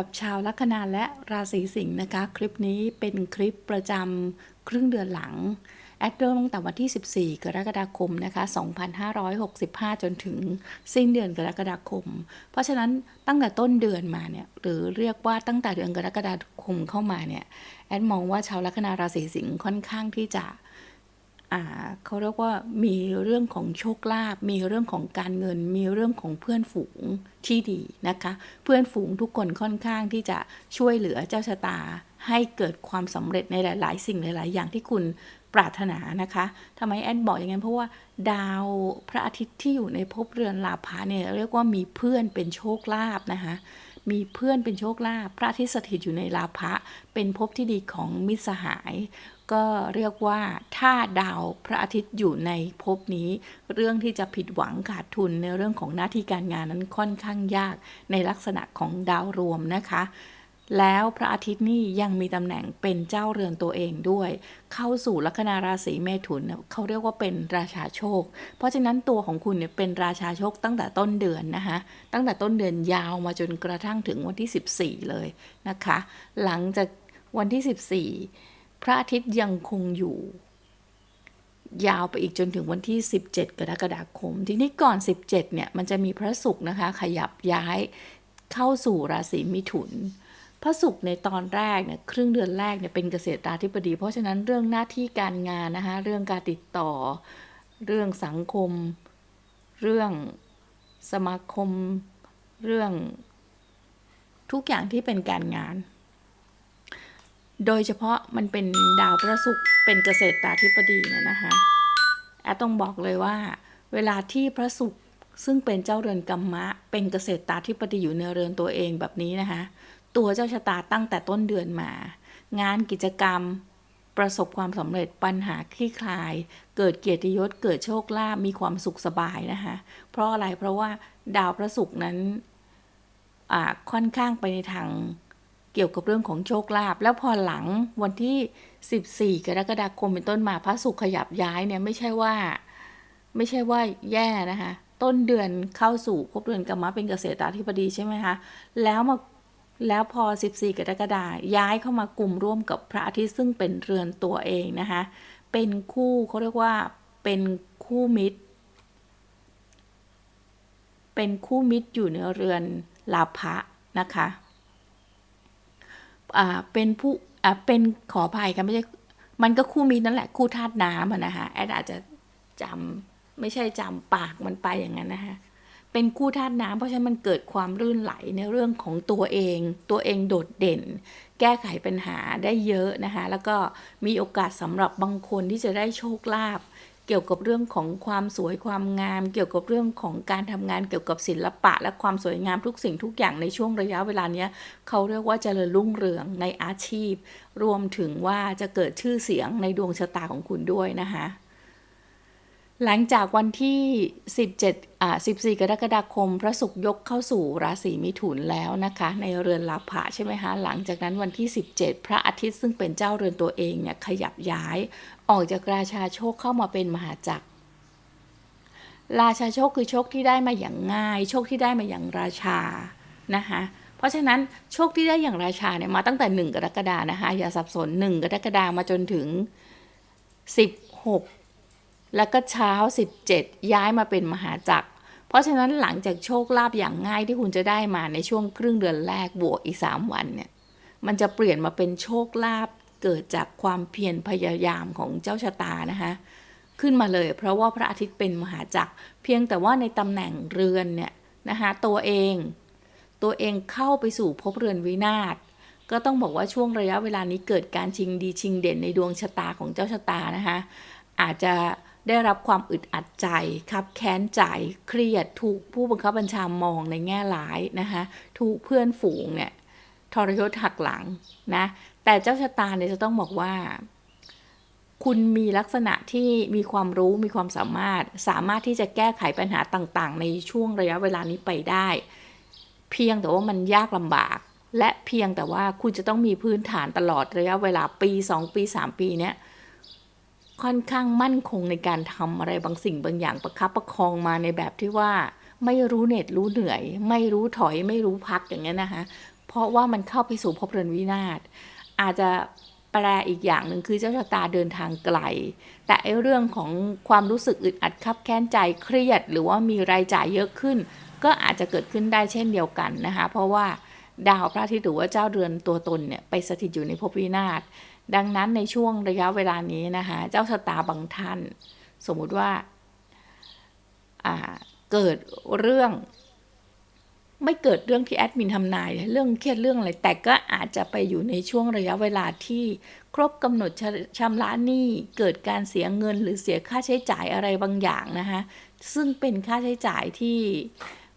รับชาวลัคนาและราศีสิงห์นะคะ คลิปนี้เป็นคลิปประจำครึ่งเดือนหลัง แอดเริ่มตั้งแต่วันที่ 14 กรกฎาคมนะคะ 2565 จนถึงสิ้นเดือนกรกฎาคม เพราะฉะนั้นตั้งแต่ต้นเดือนมาเนี่ย หรือเรียกว่าตั้งแต่เดือนกรกฎาคมเข้ามาเนี่ย แอดมองว่าชาวลัคนาราศีสิงห์ค่อนข้างที่จะ เขาเรียกว่ามีเรื่องของโชคลาภมีเรื่องของการเงิน มีเรื่องของเพื่อนฝูงที่ดีนะคะ เพื่อนฝูงทุกคนค่อนข้างที่จะช่วยเหลือเจ้าชะตา ให้เกิดความสำเร็จในหลาย ๆ สิ่งหลาย ๆ อย่างที่คุณปรารถนานะคะทำไมแอนบอกอย่างนั้นเพราะว่าดาวพระอาทิตย์ที่อยู่ในภพเรือนลาภะเนี่ยเรียกว่ามีเพื่อนเป็นโชคลาภนะคะ มีเพื่อนเป็นโชคลาภพระอาทิตย์สถิตอยู่ในลาภะเป็นภพที่ดีของมิตรสหาย ก็เรียกว่าถ้าดาวพระอาทิตย์อยู่ในภพนี้ เรื่องที่จะผิดหวังขาดทุนในเรื่องของหน้าที่การงานนั้นค่อนข้างยากในลักษณะของดาวรวมนะคะ แล้วพระอาทิตย์นี่ยังมีตำแหน่งเป็นเจ้าเรือนตัวเองด้วย เข้าสู่ลัคนาราศีเมถุนเขาเรียกว่าเป็นราชาโชค เพราะฉะนั้นตัวของคุณเนี่ยเป็นราชาโชคตั้งแต่ต้นเดือนนะคะตั้งแต่ต้นเดือนยาวมาจนกระทั่งถึงวันที่ 14 เลยนะคะ หลังจากวันที่ 14 พระอาทิตย์ยังคงอยู่ยาวไปอีกจนถึงวันที่ 17 กรกฎาคม ทีนี้ก่อน 17 เนี่ย มันจะมีพระศุกร์นะคะ ขยับย้ายเข้าสู่ราศีมิถุน พระศุกร์ในตอนแรกเนี่ยครึ่งเดือนแรกเนี่ยเป็นเกษตราธิบดี เพราะฉะนั้นเรื่องหน้าที่การงานนะคะเรื่องการติดต่อ เรื่องสังคม เรื่องสมาคม เรื่องทุกอย่างที่เป็นการงาน โดยเฉพาะมันเป็นดาวพระศุกร์เป็นเกษตราธิบดีเนี่ยนะคะแอดต้องบอกเลยว่า เวลาที่พระศุกร์ซึ่งเป็นเจ้าเรือนกรรมะ เป็นเกษตราธิบดีอยู่ในเรือนตัวเองแบบนี้นะคะ ตัวเจ้าชะตาตั้งแต่ต้นเดือนมา งานกิจกรรม ประสบความสำเร็จปัญหาคลี่คลาย เกิดเกียรติยศเกิดโชคลาภมีความสุขสบายนะคะเพราะอะไรเพราะว่าดาวพระศุกร์นั้นอ่าค่อนข้างไปในทางเกี่ยวกับเรื่องของโชคลาภแล้วพอหลังวันที่ 14 กรกฎาคมเป็นต้นมาพระศุกร์ขยับย้ายเนี่ยไม่ใช่ว่า ไม่ใช่ว่าแย่นะคะ ต้นเดือนเข้าสู่ภพเดือนกรรมะเป็นเกษตราธิบดีใช่ไหมคะแล้วมา แล้วพอ 14 กรกฎาย้ายเข้ามากลุ่มร่วมกับพระอาทิตย์ซึ่งเป็นเรือนตัวเองนะคะ เป็นคู่เขาเรียกว่าเป็นคู่มิตร เป็นคู่มิตรอยู่ในเรือนลาภะนะคะอ่าเป็นผู้อ่าเป็นขออภัยค่ะไม่ใช่มันก็คู่มิตรนั่นแหละคู่ธาตุน้ำอะนะคะแอดอาจจะจำไม่ใช่จำปากมันไปอย่างนั้นนะคะ เป็นคู่ธาตุน้ำเพราะฉะนั้นมันเกิดความรื่นไหลในเรื่องของตัวเอง ตัวเองโดดเด่น แก้ไขปัญหาได้เยอะนะคะ แล้วก็มีโอกาสสำหรับบางคนที่จะได้โชคลาภเกี่ยวกับเรื่องของความสวยความงาม เกี่ยวกับเรื่องของการทำงานเกี่ยวกับศิลปะ และความสวยงามทุกสิ่งทุกอย่างในช่วงระยะเวลาเนี้ยเขาเรียกว่าเจริญรุ่งเรืองในอาชีพ รวมถึงว่าจะเกิดชื่อเสียงในดวงชะตาของคุณด้วยนะคะ หลังจากวันที่ 17อ่า14 กรกฎาคม พระศุกร์ยกเข้าสู่ราศีมิถุนแล้วนะคะ ในเรือนลาภะใช่ไหมคะหลังจากนั้นวันที่ 17 พระอาทิตย์ซึ่งเป็นเจ้าเรือนตัวเองเนี่ยขยับย้าย ออกจากราชาโชคเข้ามาเป็นมหาจักรราชาโชคคือโชคที่ได้มาอย่างง่าย โชคที่ได้มาอย่างราชานะคะเพราะฉะนั้นโชคที่ได้อย่างราชาเนี่ยมาตั้งแต่ 1 กรกฎานะคะอย่าสับสน 1 กรกฎามาจนถึง 16 แล้วก็เช้า 17 ย้ายมาเป็นมหาจักร เพราะฉะนั้นหลังจากโชคลาภอย่างง่ายที่คุณจะได้มาในช่วงครึ่งเดือนแรกบวกอีก 3 วันเนี่ย มันจะเปลี่ยนมาเป็นโชคลาภเกิดจากความเพียรพยายามของเจ้าชะตานะคะขึ้นมาเลย เพราะว่าพระอาทิตย์เป็นมหาจักร เพียงแต่ว่าในตำแหน่งเรือนเนี่ยนะคะตัวเอง ตัวเองเข้าไปสู่ภพเรือนวินาศก็ต้องบอกว่าช่วงระยะเวลานี้เกิดการชิงดีชิงเด่นในดวงชะตาของเจ้าชะตานะคะอาจจะ ได้รับความอึดอัดใจครับแค้นใจเครียดถูกผู้บังคับบัญชามองในแง่ร้ายนะคะถูกเพื่อนฝูงเนี่ยทรยศหักหลังนะแต่เจ้าชะตาเนี่ยจะต้องบอกว่า คุณมีลักษณะที่มีความรู้มีความสามารถ สามารถที่จะแก้ไขปัญหาต่างๆ ในช่วงระยะเวลานี้ไปได้ เพียงแต่ว่ามันยากลำบาก และเพียงแต่ว่าคุณจะต้องมีพื้นฐานตลอดระยะเวลาปี 2 ปี 3 ปีเนี้ย ค่อนข้างมั่นคงในการทำอะไรบางสิ่งบางอย่างประคับประคองมาในแบบที่ว่า ไม่รู้เหน็ดรู้เหนื่อย ไม่รู้ถอยไม่รู้พักอย่างเงี้ยนะคะเพราะว่ามันเข้าไปสู่ภพเรือนวินาศอาจจะแปลอีกอย่างหนึ่งคือเจ้าชะตาเดินทางไกล แต่ไอเรื่องของความรู้สึกอึดอัดคับแค้นใจเครียด หรือว่ามีรายจ่ายเยอะขึ้น ก็อาจจะเกิดขึ้นได้เช่นเดียวกันนะคะ เพราะว่าดาวพระอาทิตย์หรือว่าเจ้าเรือนตัวตนเนี่ยไปสถิตอยู่ในภพวินาศ ดังนั้นในช่วงระยะเวลานี้นะคะ เจ้าชะตาบางท่าน สมมุติว่าาเกิดเรื่อง ไม่เกิดเรื่องที่แอดมินทำนาย เรื่องเครียดเรื่องอะไร แต่ก็อาจจะไปอยู่ในช่วงระยะเวลาที่ครบกำหนดชชำระหนี้เกิดการเสียเงินหรือเสียค่าใช้จ่ายอะไรบางอย่างนะคะ ซึ่งเป็นค่าใช้จ่ายที่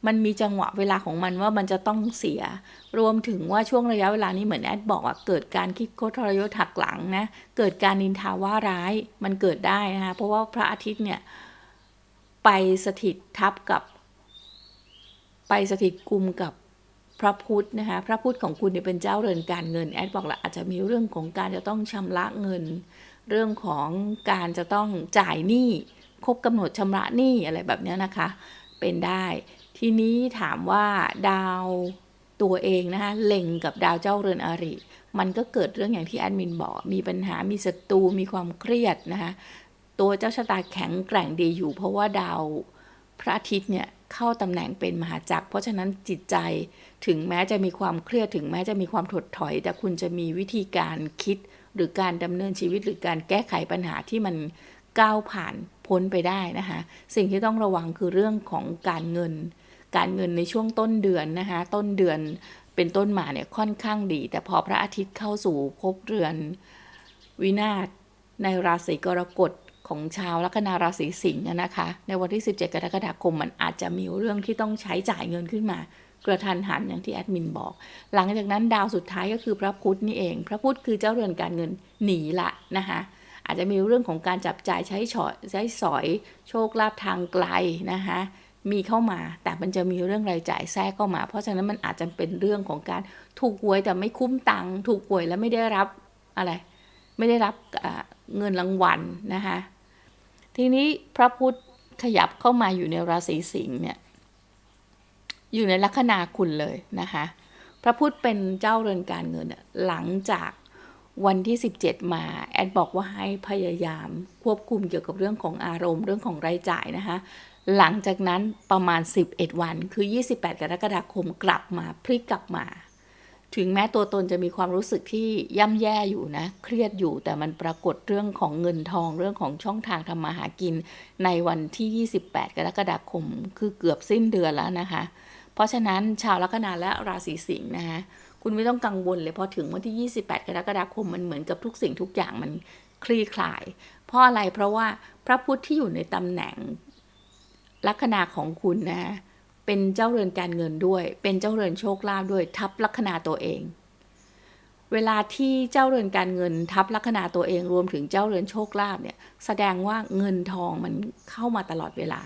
มันมีจังหวะเวลาของมันว่ามันจะต้องเสีย รวมถึงว่าช่วงระยะเวลานี้เหมือนแอดบอกว่าเกิดการคิดโคตรยศหักหลังนะ เกิดการนินทาว่าร้ายมันเกิดได้นะคะเพราะว่าพระอาทิตย์เนี่ยไปสถิตทับกับ ไปสถิตกุมกับพระพุธนะคะพระพุธของคุณเนี่ยเป็นเจ้าเรือนการเงินแอดบอกละอาจจะมีเรื่องของการจะต้องชำระเงิน เรื่องของการจะต้องจ่ายหนี้ครบกำหนดชำระหนี้อะไรแบบเนี้ยนะคะ เป็นได้ ทีนี้ถามว่าดาวตัวเองนะคะเล็งกับดาวเจ้าเรือนอริ มันก็เกิดเรื่องอย่างที่แอดมินบอกมีปัญหามีศัตรูมีความเครียดนะคะตัวเจ้าชะตาแข็งแกร่งดีอยู่ เพราะว่าดาวพระอาทิตย์เนี่ยเข้าตำแหน่งเป็นมหาจักร เพราะฉะนั้นจิตใจถึงแม้จะมีความเครียดถึงแม้จะมีความถดถอย แต่คุณจะมีวิธีการคิดหรือการดำเนินชีวิตหรือการแก้ไขปัญหาที่มันก้าวผ่านพ้นไปได้นะคะ สิ่งที่ต้องระวังคือเรื่องของการเงิน การเงินในช่วงต้นเดือนนะคะต้นเดือนเป็นต้นมาเนี่ยค่อนข้างดี แต่พอพระอาทิตย์เข้าสู่ภพเรือนวินาศในราศีกรกฎของชาวลัคนาราศีสิงห์นะคะ ในวันที่ 17 กรกฎาคมมันอาจจะมีเรื่องที่ต้องใช้จ่ายเงินขึ้นมากระทันหันอย่างที่แอดมินบอก หลังจากนั้นดาวสุดท้ายก็คือพระพุธนี่เอง พระพุธคือเจ้าเรือนการเงินหนีละนะคะอาจจะมีเรื่องของการจับจ่ายใช้ฉอยใช้สอยโชคลาภทางไกลนะคะ มีเข้ามา แต่มันจะมีเรื่องรายจ่ายแทรกเข้ามา เพราะฉะนั้นมันอาจจะเป็นเรื่องของการถูกหวยแต่ไม่คุ้มตังค์ถูกหวยแล้วไม่ได้รับอะไร ไม่ได้รับเงินรางวัลนะคะทีนี้พระพุทธขยับเข้ามาอยู่ในราศีสิงห์เนี่ยอยู่ในลัคนาคุณเลยนะคะพระพุทธเป็นเจ้าเรือนการเงินหลังจากวันที่ 17 มาแอดบอกว่าให้พยายามควบคุมเกี่ยวกับเรื่องของอารมณ์เรื่องของรายจ่ายนะคะ หลังจากนั้นประมาณ 11 วันคือ 28 กรกฎาคมกลับมาพลิกกลับมา ถึงแม้ตัวตนจะมีความรู้สึกที่ย่ำแย่อยู่นะ เครียดอยู่แต่มันปรากฏเรื่องของเงินทองเรื่องของช่องทางทำมาหากิน ในวันที่ 28 กรกฎาคม คือเกือบสิ้นเดือนแล้วนะคะ เพราะฉะนั้นชาวลัคนาและราศีสิงห์นะคะคุณไม่ต้องกังวลเลยพอถึงวันที่ 28 กรกฎาคมมันเหมือนกับทุกสิ่งทุกอย่างมันคลี่คลาย เพราะอะไรเพราะว่าพระพุทธที่อยู่ในตำแหน่ง ลัคนาของคุณนะเป็นเจ้าเรือนการเงินด้วย เป็นเจ้าเรือนโชคลาภด้วย ทับลัคนาตัวเอง เวลาที่เจ้าเรือนการเงิน ทับลัคนาตัวเองรวมถึงเจ้าเรือนโชคลาภเนี่ย แสดงว่าเงินทองมันเข้ามาตลอดเวลา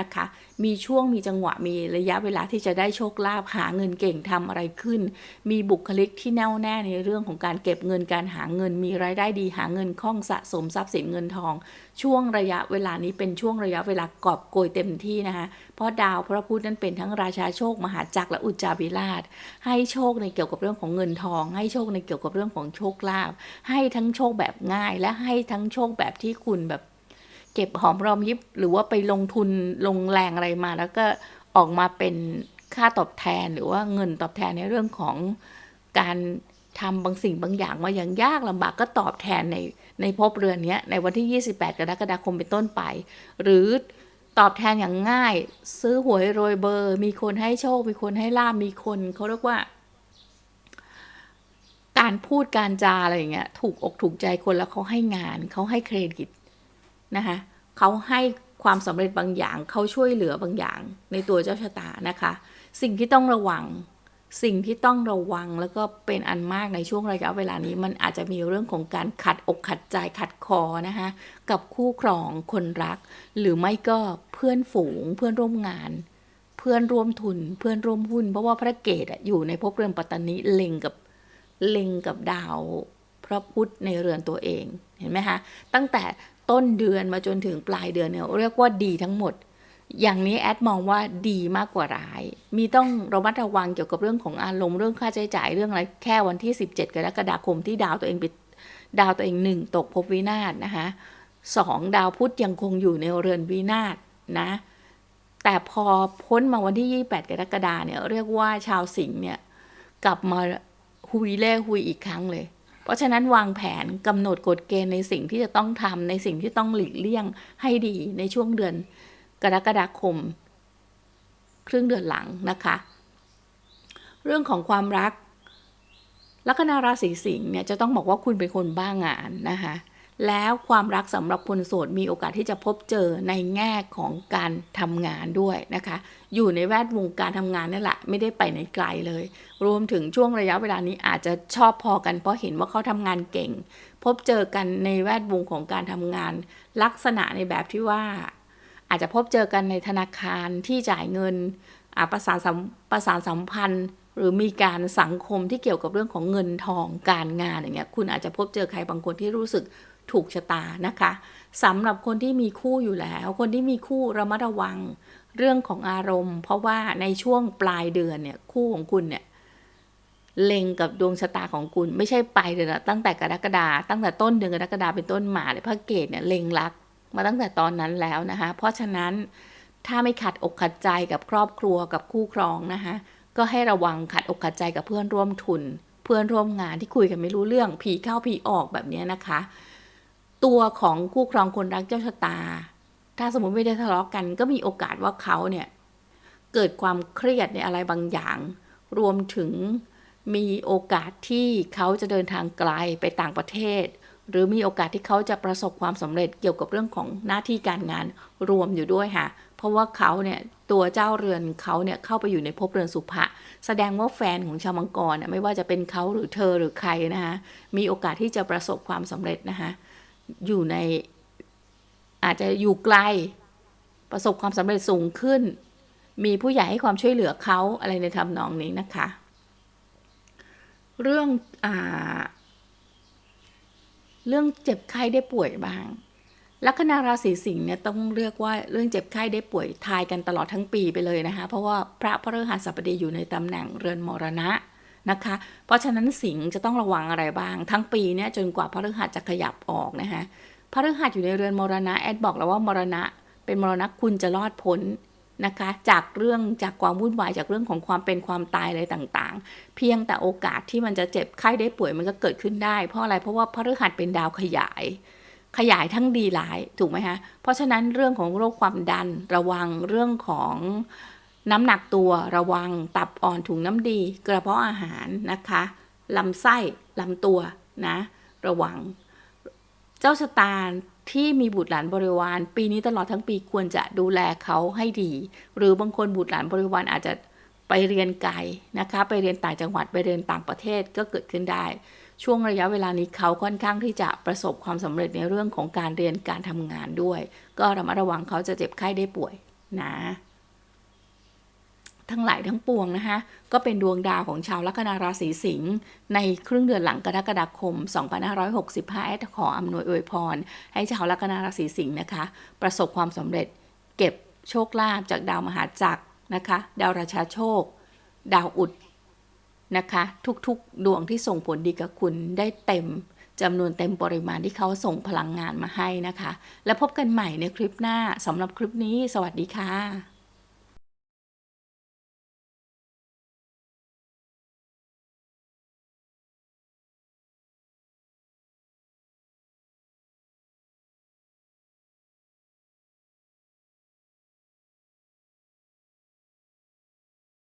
นะคะ มีช่วงมีจังหวะมีระยะเวลาที่จะได้โชคลาภหาเงินเก่งทำอะไรขึ้น มีบุคลิกที่แน่วแน่ในเรื่องของการเก็บเงินการหาเงิน มีรายได้ดีหาเงินคล่องสะสมทรัพย์สินเงินทอง ช่วงระยะเวลานี้เป็นช่วงระยะเวลากอบโกยเต็มที่นะคะเพราะดาวพระพุธนั้นเป็นทั้งราชาโชคมหาจักรและอุจจาวิราช ให้โชคในเกี่ยวกับเรื่องของเงินทอง ให้โชคในเกี่ยวกับเรื่องของโชคลาภให้ทั้งโชคแบบง่าย และให้ทั้งโชคแบบที่คุณแบบ เก็บหอมรอมยิบหรือว่าไปลงทุนลงแรงอะไรมา แล้วก็ออกมาเป็นค่าตอบแทนหรือว่าเงินตอบแทนในเรื่องของการทำบางสิ่งบางอย่างมาอย่างยากลำบากก็ตอบแทนในในภพเรือนนี้ในวันที่ 28 กรกฎาคมเป็นต้นไป หรือตอบแทนอย่างง่าย ซื้อหวยโรยเบอร์ มีคนให้โชค มีคนให้ลาบมีคนเขาเรียกว่า การพูดการจาอะไรอย่างเงี้ยถูกอกถูกใจคนแล้วเขาให้งานเขาให้เครดิต นะคะเขาให้ความสำเร็จบางอย่างเขาช่วยเหลือบางอย่างในตัวเจ้าชะตานะคะ สิ่งที่ต้องระวัง สิ่งที่ต้องระวังแล้วก็เป็นอันมากในช่วงระยะเวลานี้ มันอาจจะมีเรื่องของการขัดอกขัดใจขัดคอนะคะกับคู่ครองคนรัก หรือไม่ก็เพื่อนฝูง เพื่อนร่วมงาน เพื่อนร่วมทุน เพื่อนร่วมหุ้น เพราะว่าพระเกตอยู่ในภพเรือนปัตตานีเล็งกับเล็งกับดาวพระพุธในเรือนตัวเองเห็นไหมคะตั้งแต่ ต้นเดือนมาจนถึงปลายเดือนเนี่ยเรียกว่าดีทั้งหมด อย่างนี้แอดมองว่าดีมากกว่าร้าย มีต้องระมัดระวังเกี่ยวกับเรื่องของอารมณ์เรื่องค่าใช้จ่ายเรื่องอะไรแค่วันที่ 17 กรกฎาคมที่ดาวตัวเองไปดาวตัวเองหนึ่งตกภพวินาศนะคะสองดาวพุธยังคงอยู่ในเรือนวินาศนะแต่พอพ้นมาวันที่ 28 กรกฎาเนี่ยเรียกว่าชาวสิงห์เนี่ยกลับมาหุยเล่หุยอีกครั้งเลย เพราะฉะนั้นวางแผนกำหนดกฎเกณฑ์ในสิ่งที่จะต้องทำในสิ่งที่ต้องหลีกเลี่ยงให้ดีในช่วงเดือนกรกฎาคม ครึ่งเดือนหลังนะคะ เรื่องของความรักลัคนาราศีสิงห์เนี่ยจะต้องบอกว่าคุณเป็นคนบ้างานนะคะ แล้วความรักสำหรับคนโสดมีโอกาสที่จะพบเจอในแง่ของการทำงานด้วยนะคะ อยู่ในแวดวงการทำงานนี่แหละไม่ได้ไปไหนไกลเลย รวมถึงช่วงระยะเวลานี้อาจจะชอบพอกันเพราะเห็นว่าเขาทำงานเก่ง พบเจอกันในแวดวงของการทำงาน ลักษณะในแบบที่ว่า อาจจะพบเจอกันในธนาคารที่จ่ายเงินอ่าประสานสัมประสานสัมพันธ์ หรือมีการสังคมที่เกี่ยวกับเรื่องของเงินทองการงานอย่างเงี้ยคุณอาจจะพบเจอใครบางคนที่รู้สึก ถูกชะตานะคะสำหรับคนที่มีคู่อยู่แล้ว คนที่มีคู่ระมัดระวังเรื่องของอารมณ์ เพราะว่าในช่วงปลายเดือนเนี่ยคู่ของคุณเนี่ยเล็งกับดวงชะตาของคุณ ไม่ใช่ปลายเดือนตั้งแต่กรกฎาตั้งแต่ต้นเดือนกรกฎาเป็นต้นมาเลยพระเกตเนี่ยเล็งรักมาตั้งแต่ตอนนั้นแล้วนะคะเพราะฉะนั้นถ้าไม่ขัดอกขัดใจกับครอบครัวกับคู่ครองนะคะก็ให้ระวังขัดอกขัดใจกับเพื่อนร่วมทุน เพื่อนร่วมงานที่คุยกันไม่รู้เรื่องผีเข้าผีออกแบบนี้นะคะ ตัวของคู่ครองคนรักเจ้าชะตา ถ้าสมมติไม่ได้ทะเลาะกัน ก็มีโอกาสว่าเขาเนี่ยเกิดความเครียดในอะไรบางอย่าง รวมถึงมีโอกาสที่เขาจะเดินทางไกลไปต่างประเทศ หรือมีโอกาสที่เขาจะประสบความสำเร็จเกี่ยวกับเรื่องของหน้าที่การงานรวมอยู่ด้วยค่ะ เพราะว่าเขาเนี่ยตัวเจ้าเรือนเขาเนี่ยเข้าไปอยู่ในภพเรือนสุภะแสดงว่าแฟนของชาวมังกรน่ะไม่ว่าจะเป็นเขาหรือเธอหรือใครนะคะมีโอกาสที่จะประสบความสำเร็จนะคะ อยู่ในอาจจะอยู่ไกล ประสบความสำเร็จสูงขึ้น มีผู้ใหญ่ให้ความช่วยเหลือเขาอะไรในทำนองนี้นะคะ เรื่องอเรื่องเจ็บไข้ได้ป่วยบ้างลัคนาราศีสิงห์เนี่ยต้องเรียกว่าเรื่องเจ็บไข้ได้ป่วยทายกันตลอดทั้งปีไปเลยนะคะ เพราะว่าพระพฤหัสบดีอยู่ในตำแหน่งเรือนมรณะ นะคะ เพราะฉะนั้นสิงห์จะต้องระวังอะไรบ้าง ทั้งปีเนี่ยจนกว่าพฤหัสจะขยับออกนะคะพฤหัสอยู่ในเรือนมรณะแอดบอกแล้วว่ามรณะ เป็นมรณะคุณจะรอดพ้นนะคะ จากเรื่องจากความวุ่นวายจากเรื่องของความเป็นความตายอะไรต่างๆ เพียงแต่โอกาสที่มันจะเจ็บไข้ได้ป่วยมันก็เกิดขึ้นได้ เพราะอะไรเพราะว่าพฤหัสเป็นดาวขยายขยายทั้งดีหลายถูกไหมคะเพราะฉะนั้นเรื่องของโรคความดันระวังเรื่องของ น้ำหนักตัวระวัง ตับอ่อนถุงน้ำดี กระเพาะอาหารนะคะลำไส้ลำตัวนะระวัง เจ้าชะตาที่มีบุตรหลานบริวาร ปีนี้ตลอดทั้งปีควรจะดูแลเขาให้ดี หรือบางคนบุตรหลานบริวารอาจจะไปเรียนไกลนะคะ ไปเรียนต่างจังหวัดไปเรียนต่างประเทศก็เกิดขึ้นได้ ช่วงระยะเวลานี้เขาค่อนข้างที่จะประสบความสำเร็จในเรื่องของการเรียนการทำงานด้วย ก็ระมัดระวังเขาจะเจ็บไข้ได้ป่วยนะ ทั้งหลายทั้งปวงนะคะ ก็เป็นดวงดาวของชาวลัคนาราศีสิงห์ในครึ่งเดือนหลังกรกฎาคม 2565แอดขออำนวยอวยพร ให้ชาวลัคนาราศีสิงห์นะคะ ประสบความสำเร็จเก็บโชคลาภจากดาวมหาจักรนะคะ ดาวราชาโชค ดาวอุดนะคะ ทุกๆ ดวงที่ส่งผลดีกับคุณได้เต็มจำนวนเต็มปริมาณที่เขาส่งพลังงานมาให้นะคะ แล้วพบกันใหม่ในคลิปหน้าสำหรับคลิปนี้ สวัสดีค่ะ